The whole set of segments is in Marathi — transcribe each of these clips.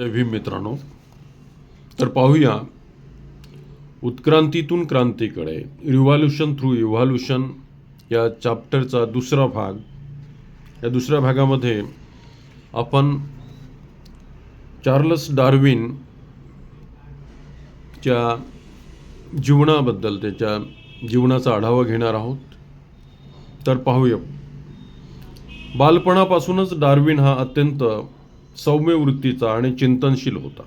जय भीम मित्रांनो तर पाहूया. उत्क्रांतीतून क्रांतीकडे. रिव्हॉल्युशन थ्रू इव्हॉल्युशन या चॅप्टरचा दुसरा भाग. या दुसऱ्या भागामध्ये आपण चार्लस डार्विन च्या जीवनाबद्दल त्याच्या जीवनाचा आढावा घेणार आहोत. तर पाहूया. बालपणापासूनच डार्विन हा अत्यंत सौम्य वृत्तीचा आणि चिंतनशील होता.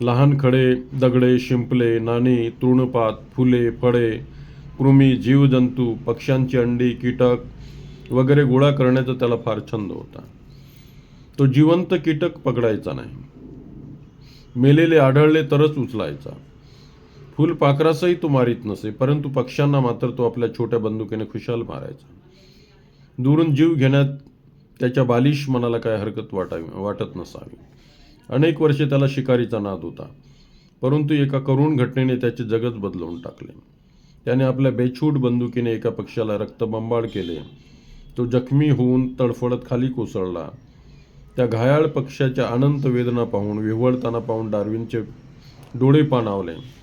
लहान खडे दगडे शिंपले नाणी तृणपात फुले फळे कृमी जीवजंतू पक्ष्यांची अंडी कीटक वगैरे गोळा करण्याचा त्याला फार छंद होता. तो जिवंत कीटक पकडायचा नाही. मेलेले आढळले तरच उचलायचा. फुलपाखरासही तो मारीत नसे परंतु पक्ष्यांना मात्र तो आपल्या छोट्या बंदुकीने खुशाल मारायचा. दुरून जीव घेण्यात त्याच्या बालिश मनाला काय हरकत वाटावी वाटत नसावी. अनेक वर्षे त्याला शिकारीचा नाद होता. परंतु एका करुण घटनेने त्याचे जगच बदलवून टाकले. त्याने आपल्या बेछूट बंदुकीने एका पक्षाला रक्तबंबाळ केले. तो जखमी होऊन तडफडत खाली कोसळला. त्या घायाळ पक्षाच्या अनंत वेदना पाहून विव्हळताना पाहून डार्विनचे डोळे पाणावले.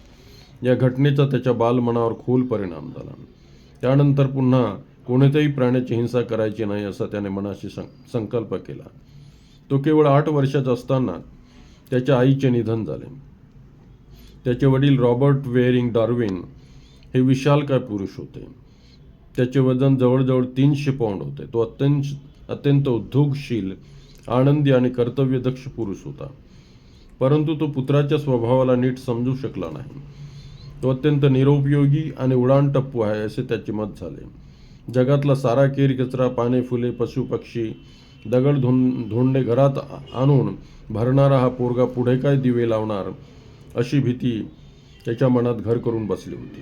या घटनेचा त्याच्या बालमनावर खोल परिणाम झाला. त्यानंतर पुन्हा कोणत्याही प्राण्याची हिंसा करायची नाही असा त्याने मनाशी सं संकल्प केला. तो केवळ आठ वर्षाचा असताना त्याच्या आईचे निधन झाले. त्याचे वडील रॉबर्ट वेअरिंग डार्विन हे विशालकाय पुरुष होते? त्याचे वजन जवळजवळ तीनशे पौंड होते. तो अत्यंत अत्यंत उद्योगशील आनंदी आणि कर्तव्यदक्ष पुरुष होता. परंतु तो पुत्राच्या स्वभावाला नीट समजू शकला नाही. तो अत्यंत निरुपयोगी आणि उडाणटप्पू आहे असे त्याचे मत झाले. जगातला सारा केर कचरा पाने फुले पशुपक्षी दगड धों धोंडे घरात आणून भरणारा हा पोरगा पुढे काय दिवे लावणार? अशी भीती त्याच्या मनात घर करून बसली होती.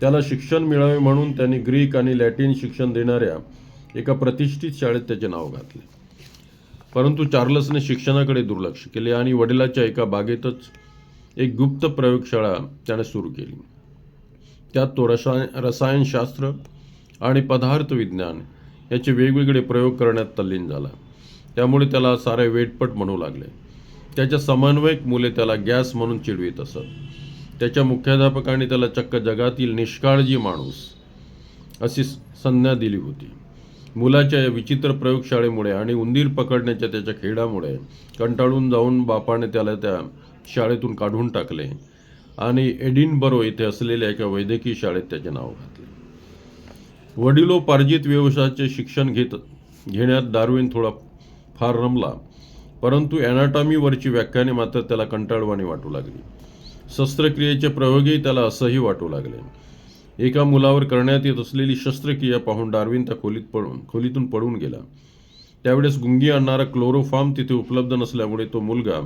त्याला शिक्षण मिळावे म्हणून त्यांनी ग्रीक आणि लॅटिन शिक्षण देणाऱ्या एका प्रतिष्ठित शाळेत त्याचे नाव घातले. परंतु चार्लसने शिक्षणाकडे दुर्लक्ष केले आणि वडिलाच्या एका बागेतच एक गुप्त प्रयोगशाळा त्याने सुरू केली. त्यात तो रसायन रसायनशास्त्र आणि पदार्थ विज्ञान याचे वेगवेगळे प्रयोग करण्यात तल्लीन झाला. त्यामुळे त्याला सारे वेटपट म्हणू लागले. त्याच्या समन्वयक मुले त्याला गॅस म्हणून चिडवीत असत. त्याच्या मुख्याध्यापकाने त्याला चक्क जगातील निष्काळजी माणूस अशी संज्ञा दिली होती. मुलाच्या या विचित्र प्रयोगशाळेमुळे आणि उंदीर पकडण्याच्या त्याच्या खेळामुळे कंटाळून जाऊन बापाने त्याला त्या शाळेतून काढून टाकले. आणि एडिनबरो येथे असलेल्या एका वैद्यकीय शाळेत त्याचे नाव घातले वडिलोपार्जित व्यवसायाचे शिक्षण घेत घेण्यात डार्विन थोडा फार रमला परंतु ॲनाटॉमीवरची व्याख्याने मात्र त्याला कंटाळवाणी वाटू लागली. शस्त्रक्रियेचे प्रयोगही त्याला असंही वाटू लागले. एका मुलावर करण्यात येत असलेली शस्त्रक्रिया पाहून डार्विन त्या खोलीत पडून खोलीतून पडून गेला. त्यावेळेस गुंगी आणणारा क्लोरोफार्म तिथे उपलब्ध नसल्यामुळे तो मुलगा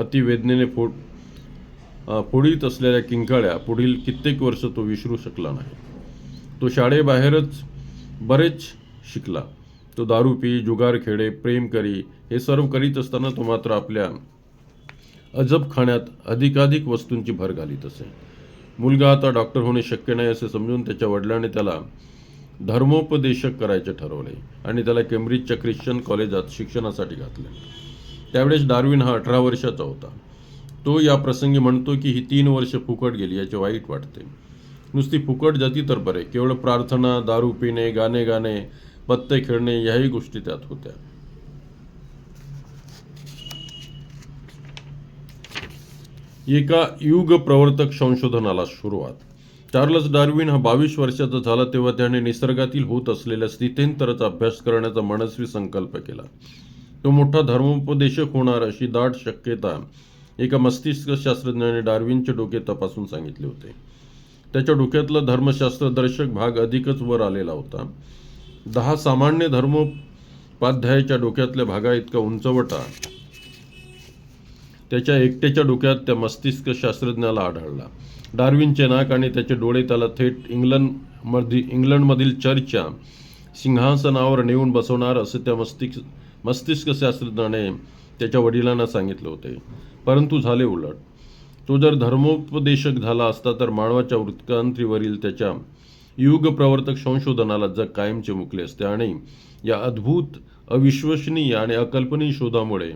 अतिवेदनेने फोड फोडीत असलेल्या किंकाळ्या पुढील कित्येक वर्ष तो विसरू शकला नाही. तो शाळेबाहेरच बरेच शिकला. तो दारू पी जुगार खेळे प्रेम करी हे सर्व करीत असताना तो मात्र आपल्या अजब खाण्यात अधिकाधिक वस्तूंची भर घालीत असे. मुलगा आता डॉक्टर होणे शक्य नाही असे समजून त्याच्या वडिलांनी त्याला धर्मोपदेशक करायचे ठरवले आणि त्याला केम्ब्रिजच्या ख्रिश्चन कॉलेजात शिक्षणासाठी घातले. त्यावेळेस डार्विन हा अठरा वर्षाचा होता. तो या प्रसंगी म्हणतो की ही तीन वर्ष फुकट गेली याचे वाईट वाटते. नुसती फुकट जाती तर बरे. केवळ प्रार्थना दारू पिणे गाणे गाणे पत्ते खेळणे याही गोष्टी त्यात होत्या. एका युग प्रवर्तक संशोधनाला सुरुवात. चार्लस डार्विन हा बावीस वर्षाचा झाला तेव्हा त्याने निसर्गातील होत असलेल्या स्थित्यंतराचा अभ्यास करण्याचा मनस्वी संकल्प केला. तो मोठा धर्मोपदेशक होणार अशी दाट शक्यता एका मस्तिष्क शास्त्रज्ञाने डार्विनचे डोके तपासून सांगितले होते. त्याच्या डोक्यातला धर्मशास्त्रदर्शक भाग अधिकच वर आलेला होता. दहा सामान्य धर्मोपाध्यायाच्या डोक्यातल्या भागा इतका उंचवटा. त्याच्या एकट्याच्या डोक्यात त्या मस्तिष्क शास्त्रज्ञाला आढळला. डार्विनचे नाक आणि त्याचे डोळे त्याला थेट इंग्लंडमध्ये इंग्लंडमधील चर्चच्या सिंहासनावर नेऊन बसवणार असं त्या मस्तिष्क मस्तिष्क शास्त्रज्ञाने त्याच्या वडिलांना सांगितले होते. परंतु झाले उलट. तो जर धर्मोपदेशक झाला असता तर मानवाच्या वृत्कांत्रीवरील त्याच्या युग प्रवर्तक संशोधनाला जग कायमचे मुकले असते आणि या अद्भुत अविश्वसनीय आणि अकल्पनीय शोधामुळे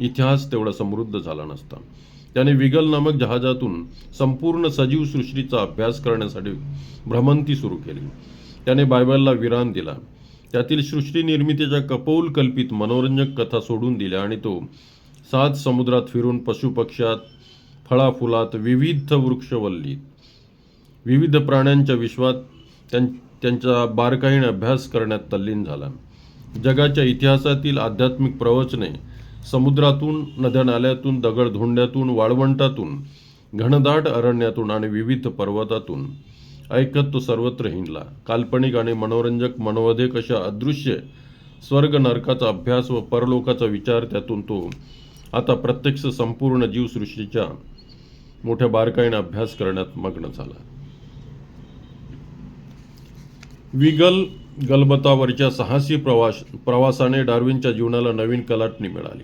इतिहास तेवढा समृद्ध झाला नसता. त्याने विगल नामक जहाजातून संपूर्ण सजीव सृष्टीचा अभ्यास करण्यासाठी भ्रमंती सुरू केली. त्याने बायबलला विराम दिला. त्यातील सृष्टी निर्मितीच्या कपोल कल्पित मनोरंजक कथा सोडून दिल्या आणि तो सात समुद्रात फिरून पशुपक्ष्यात फळाफुलात विविध वृक्षवल्लीत विविध प्राण्यांच्या विश्वात त्यां त्यांचा बारकाईने अभ्यास करण्यात तल्लीन झाला. जगाच्या इतिहासातील आध्यात्मिक प्रवचने समुद्रातून नद्या नाल्यातून दगडधोंड्यातून वाळवंटातून घनदाट अरण्यातून आणि विविध पर्वतातून ऐकत तो सर्वत्र हिंडला. काल्पनिक आणि मनोरंजक मनोवधेक अशा अदृश्य स्वर्ग नरकाचा अभ्यास व परलोकाचा विचार त्यातून तो आता प्रत्यक्ष संपूर्ण जीवसृष्टीच्या मोठ्या बारकाईने अभ्यास करण्यात मग्न झाला. विगल गलबतावरच्या साहसी प्रवास प्रवासाने डार्विनच्या जीवनाला नवीन कलाटणी मिळाली.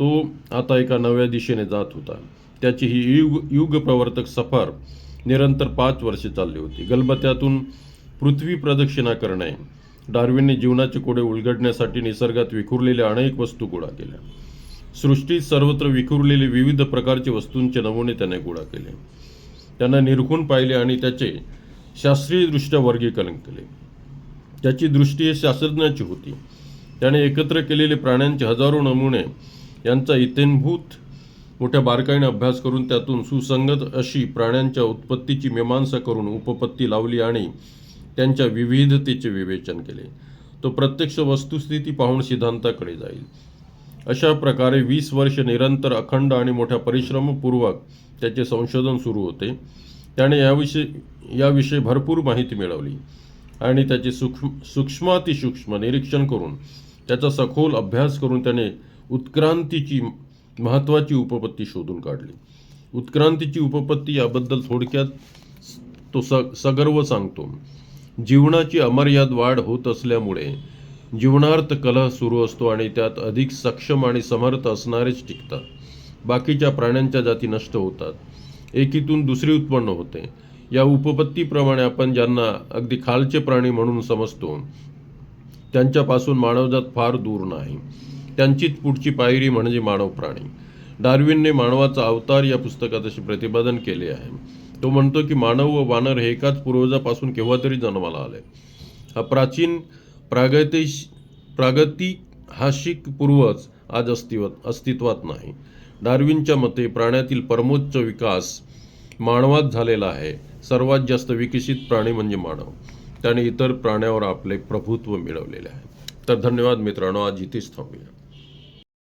तो आता एका नव्या दिशेने जात होता. त्याची ही युग युग प्रवर्तक सफर निरंतर पाच वर्षे चालली होती. गलबत्यातून पृथ्वी प्रदक्षिणा करणे डार्विनने जीवनाचे कोडे उलगडण्यासाठी निसर्गात विखुरलेल्या अनेक वस्तू गोळा केल्या. सृष्टीत सर्वत्र विखुरलेले विविध प्रकारचे वस्तूंचे नमुने त्याने गोळा केले. त्यांना निरखून पाहिले आणि त्याचे शास्त्रीयदृष्ट्या वर्गीकरण केले. त्याची दृष्टी शास्त्रज्ञाची होती. त्याने एकत्र केलेले प्राण्यांचे हजारो नमुने यांचा इतेनभूत मोठ्या बारकाईने अभ्यास करून त्यातून सुसंगत अशी प्राण्यांच्या उत्पत्तीची मीमांसा करून उपपत्ती लावली आणि त्यांच्या विविधतेचे विवेचन केले. तो प्रत्यक्ष वस्तुस्थिती पाहून सिद्धांताकडे जाईल. अशा प्रकारे वीस वर्ष निरंतर अखंड आणि मोठ्या परिश्रमपूर्वक त्याचे संशोधन सुरू होते. त्याने याविषयी याविषयी भरपूर माहिती मिळवली आणि त्याचे सूक्ष्म सूक्ष्मातिसूक्ष्म निरीक्षण करून त्याचा सखोल अभ्यास करून त्याने उत्क्रांतीची महत्त्वाची उपपत्ती शोधून काढली. उत्क्रांतीची उपपत्ती याबद्दल थोडक्यात तो स सगर्व सांगतो. जीवनाची अमर्याद वाढ होत असल्यामुळे जीवनार्थ कलह सुरू असतो आणि त्यात अधिक सक्षम आणि समर्थ असणारेच टिकतात. बाकीच्या प्राण्यांच्या जाती नष्ट होतात. एकीतून दुसरी उत्पन्न होते. या उपपत्तीप्रमाणे आपण ज्यांना अगदी खालचे प्राणी म्हणून समजतो त्यांच्यापासून मानवजात फार दूर नाही. त्यांचीच पुढची पायरी म्हणजे मानव प्राणी. डार्विनने मानवाचा अवतार या पुस्तकात असे प्रतिपादन केले आहे. तो म्हणतो की मानव व वानर हे एकाच पूर्वजापासून केव्हा तरी जन्माला आले. हा प्राचीन प्रागतिश प्रागतिहासिक पूर्वज आज अस्तित्वात अस्तित्वात नाही. डार्विनच्या मते प्राण्यातील परमोच्च विकास मानवात झालेला आहे. सर्वात जास्त विकसित प्राणी म्हणजे मानव. त्याने इतर प्राण्यावर आपले प्रभुत्व मिळवलेले आहे. तर धन्यवाद मित्रांनो आज इथेच थांबूया.